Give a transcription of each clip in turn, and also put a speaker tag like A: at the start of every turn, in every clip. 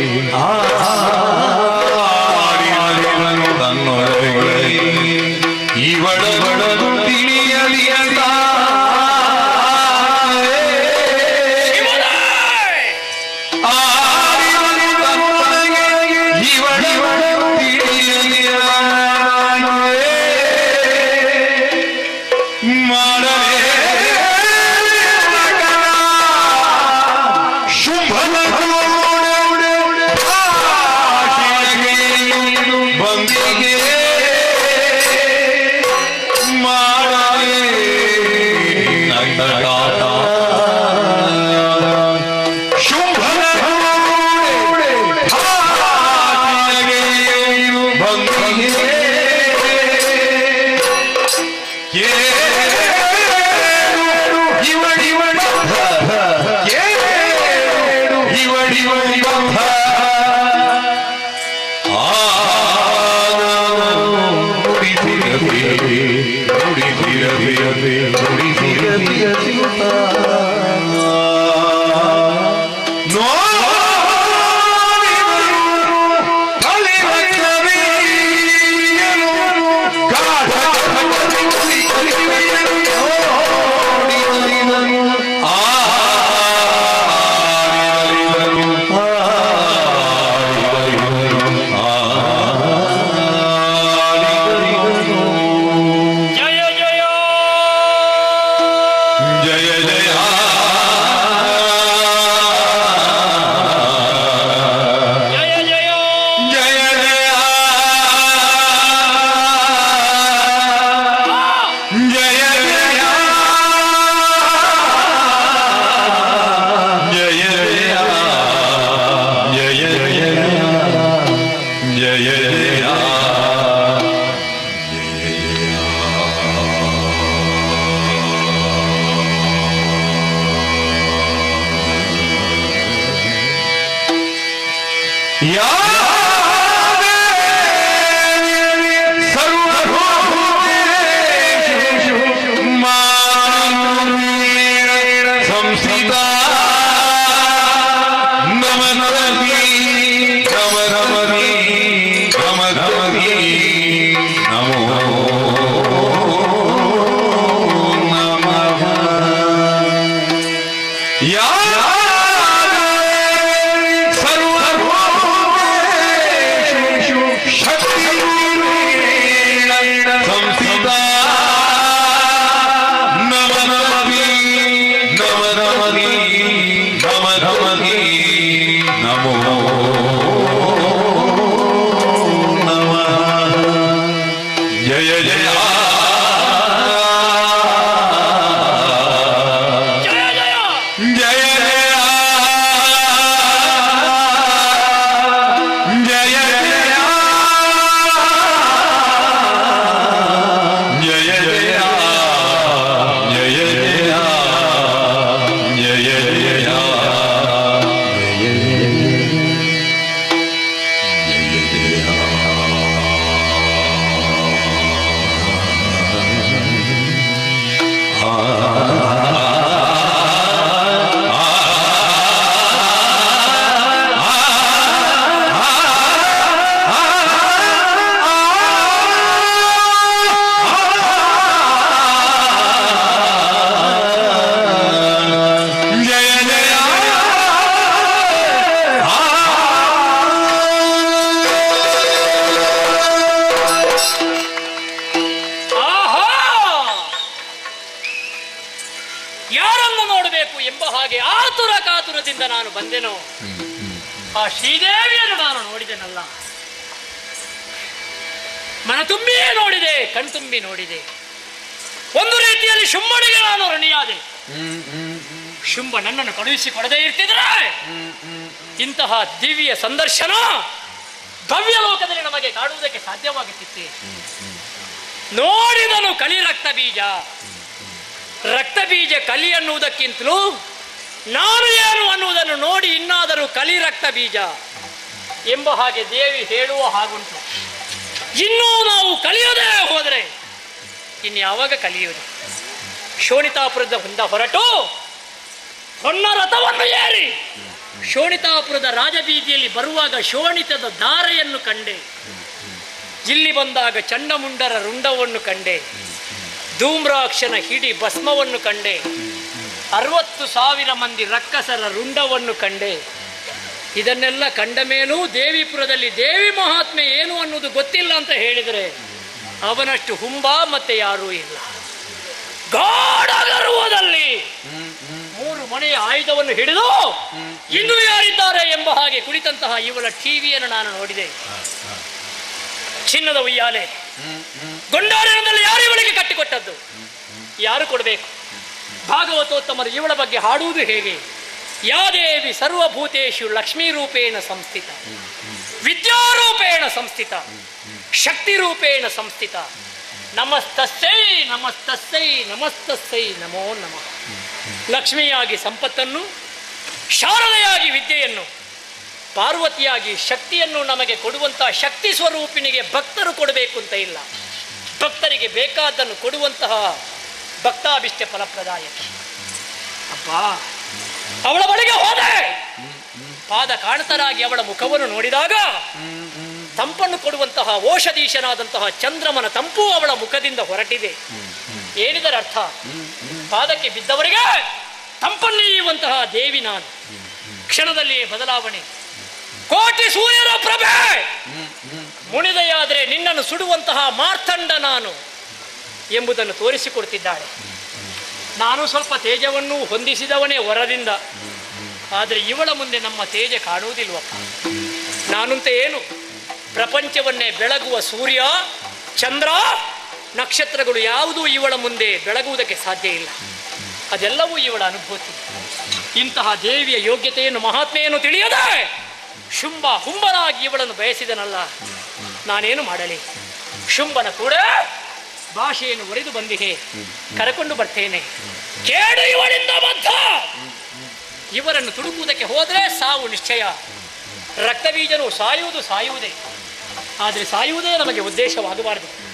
A: Ah. ah. Come, it. Thank you. जय
B: Jaya Yeah! ನೋಡಬೇಕು ಎಂಬ ಹಾಗೆ ಆತುರ ಕಾತುರದಿಂದ ನಾನು ಬಂದೆನು? ಆ ಶ್ರೀದೇವಿಯನ್ನು ನಾನು ನೋಡಿದೆನಲ್ಲ. ಮನ ತುಂಬಿಯೇ ನೋಡಿದೆ ಕಣ್ತುಂಬಿ ನೋಡಿದೆ. ಒಂದು ರೀತಿಯಲ್ಲಿ ಶುಂಭನಿಗೆ ನಾನು ಋಣಿಯಾದೆ. ಶುಂಭ ನನ್ನನ್ನು ಕಳುಹಿಸಿ ಕೊಡದೇ ಇರ್ತಿದ್ರೆ ಇಂತಹ ದಿವ್ಯ ಸಂದರ್ಶನ ಭವ್ಯ ಲೋಕದಲ್ಲಿ ನಮಗೆ ಕಾಣುವುದಕ್ಕೆ ಸಾಧ್ಯವಾಗುತ್ತಿತ್ತೆ. ನೋಡಿದನು ಕಳಿ ರಕ್ತ ಬೀಜ. ರಕ್ತ ಬೀಜ ಕಲಿ ಅನ್ನುವುದಕ್ಕಿಂತಲೂ ನಾನು ಏನು ಅನ್ನುವುದನ್ನು ನೋಡಿ ಇನ್ನಾದರೂ ಕಲಿ ರಕ್ತ ಬೀಜ ಎಂಬ ಹಾಗೆ ದೇವಿ ಹೇಳುವ ಹಾಗುಂಟು. ಇನ್ನೂ ನಾವು ಕಲಿಯದೇ ಹೋದರೆ ಇನ್ಯಾವಾಗ ಕಲಿಯುವುದು? ಶೋಣಿತಾಪುರದ ಹೊಂದ ಹೊರಟು ಹೊನ್ನ ರಥವನ್ನು ಏರಿ ಶೋಣಿತಾಪುರದ ರಾಜಬೀದಿಯಲ್ಲಿ ಬರುವಾಗ ಶೋಣಿತದ ಧಾರೆಯನ್ನು ಕಂಡೆ. ಇಲ್ಲಿ ಬಂದಾಗ ಚಂಡಮುಂಡರ ರುಂಡವನ್ನು ಕಂಡೆ. ಧೂಮ್ರಾಕ್ಷನ ಹಿಡಿ ಭಸ್ಮವನ್ನು ಕಂಡೆ. ಅರವತ್ತು ಸಾವಿರ ಮಂದಿ ರಕ್ಕಸರ ರುಂಡವನ್ನು ಕಂಡೆ. ಇದನ್ನೆಲ್ಲ ಕಂಡ ಮೇಲೂ ದೇವಿಪುರದಲ್ಲಿ ದೇವಿ ಮಹಾತ್ಮೆ ಏನು ಅನ್ನೋದು ಗೊತ್ತಿಲ್ಲ ಅಂತ ಹೇಳಿದರೆ ಅವನಷ್ಟು ಹುಂಬ ಮತ್ತೆ ಯಾರೂ ಇಲ್ಲ. ಗಾಢಗರ್ವದಲ್ಲಿ ಮೂರು ಮನೆಯ ಆಯುಧವನ್ನು ಹಿಡಿದು ಇನ್ನೂ ಯಾರಿದ್ದಾರೆ ಎಂಬ ಹಾಗೆ ಕುಳಿತಂತಹ ಇವಳ ಟಿವಿಯನ್ನು ನಾನು ನೋಡಿದೆ. ಚಿನ್ನದ ಉಯ್ಯಾಲೆ. ಗೊಂಡಾರಿನದಲ್ಲಿ ಯಾರು ಇವಳಿಗೆ ಕಟ್ಟಿಕೊಟ್ಟದ್ದು? ಯಾರು ಕೊಡಬೇಕು? ಭಾಗವತೋತ್ತಮರು ಇವಳ ಬಗ್ಗೆ ಹಾಡುವುದು ಹೇಗೆ? ಯಾದೇವಿ ಸರ್ವಭೂತೇಶು ಲಕ್ಷ್ಮೀ ರೂಪೇಣ ಸಂಸ್ಥಿತ. ವಿದ್ಯಾರೂಪೇಣ ಸಂಸ್ಥಿತ. ಶಕ್ತಿ ರೂಪೇಣ ಸಂಸ್ಥಿತ. ನಮಸ್ತಸ್ಸೈ ನಮಸ್ತಸ್ಸೈ ನಮಸ್ತಸ್ಸೈ ನಮೋ ನಮಃ. ಲಕ್ಷ್ಮಿಯಾಗಿ ಸಂಪತ್ತನ್ನು, ಶಾರದೆಯಾಗಿ ವಿದ್ಯೆಯನ್ನು ಪಾರ್ವತಿಯಾಗಿ ಶಕ್ತಿಯನ್ನು ನಮಗೆ ಕೊಡುವಂತಹ ಶಕ್ತಿ ಸ್ವರೂಪಿನಿಗೆ ಭಕ್ತರು ಕೊಡಬೇಕು ಅಂತ ಇಲ್ಲ. ಭಕ್ತರಿಗೆ ಬೇಕಾದ್ದನ್ನು ಕೊಡುವಂತಹ ಭಕ್ತಾಭಿಷ್ಟ ಫಲಪ್ರದಾಯಕ. ಅಪ್ಪ ಅವಳ ಬಳಿಗೆ ಹೋದೆ. ಪಾದ ಕಾಣತರಾಗಿ ಅವಳ ಮುಖವನ್ನು ನೋಡಿದಾಗ ತಂಪನ್ನು ಕೊಡುವಂತಹ ಓಷಧೀಶನಾದಂತಹ ಚಂದ್ರಮನ ತಂಪು ಅವಳ ಮುಖದಿಂದ ಹೊರಟಿದೆ. ಏನಿದರ ಅರ್ಥ? ಪಾದಕ್ಕೆ ಬಿದ್ದವರಿಗೆ ತಂಪನ್ನೀಯುವಂತಹ ದೇವಿ ನಾನು. ಕ್ಷಣದಲ್ಲಿ ಬದಲಾವಣೆ. ಕೋಟಿ ಸೂರ್ಯರ ಪ್ರಭೆ! ಮುಣಿದೆಯಾದರೆ ನಿನ್ನನ್ನು ಸುಡುವಂತಹ ಮಾರ್ತಂಡ ನಾನು ಎಂಬುದನ್ನು ತೋರಿಸಿಕೊಡ್ತಿದ್ದಾಳೆ. ನಾನು ಸ್ವಲ್ಪ ತೇಜವನ್ನು ಹೊಂದಿಸಿದವನೇ ಹೊರದಿಂದ ಆದರೆ ಇವಳ ಮುಂದೆ ನಮ್ಮ ತೇಜ ಕಾಣುವುದಿಲ್ವಪ್ಪ. ನಾನಂತ ಏನು? ಪ್ರಪಂಚವನ್ನೇ ಬೆಳಗುವ ಸೂರ್ಯ, ಚಂದ್ರ, ನಕ್ಷತ್ರಗಳು ಯಾವುದೂ ಇವಳ ಮುಂದೆ ಬೆಳಗುವುದಕ್ಕೆ ಸಾಧ್ಯ ಇಲ್ಲ. ಅದೆಲ್ಲವೂ ಇವಳ ಅನುಭೂತಿ. ಇಂತಹ ದೇವಿಯ ಯೋಗ್ಯತೆಯನ್ನು ಮಹಾತ್ಮೆಯನ್ನು ತಿಳಿಯದೆ ಶುಂಭ ಹುಂಬನಾಗಿ ಇವಳನ್ನು ಬಯಸಿದನಲ್ಲ. ನಾನೇನು ಮಾಡಲಿ? ಶುಂಭನ ಕೂಡ ಭಾಷೆಯನ್ನು ಒರೆದು ಬಂದಿದೆ ಕರೆಕೊಂಡು ಬರ್ತೇನೆ. ಕೇಡು ಇವಳಿಂದ ಬದ್ಧ ಇವರನ್ನು ತುಡುಕುವುದಕ್ಕೆ ಹೋದರೆ ಸಾವು ನಿಶ್ಚಯ. ರಕ್ತಬೀಜನು ಸಾಯುವುದು ಸಾಯುವುದೇ. ಆದರೆ ಸಾಯುವುದೇ ನಮಗೆ ಉದ್ದೇಶವಾಗಬಾರದು.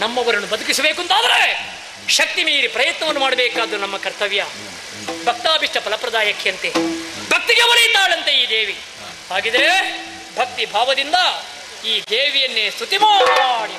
B: ನಮ್ಮವರನ್ನು ಬದುಕಿಸಬೇಕು ಅಂತಾದರೆ ಶಕ್ತಿ ಮೀರಿ ಪ್ರಯತ್ನವನ್ನು ಮಾಡಬೇಕಾದ್ದು ನಮ್ಮ ಕರ್ತವ್ಯ. ಭಕ್ತಾಭಿಷ್ಟ ಫಲಪ್ರದಾಯಕ್ಕಿಯಂತೆ. ಭಕ್ತಿಗೆ ಒಲಿತಾಳಂತೆ ಈ ದೇವಿ. ಹಾಗಿದ್ರೆ ಭಕ್ತಿ ಭಾವದಿಂದ ಈ ದೇವಿಯನ್ನೇ ಸ್ತುತಿ ಮಾಡಿ.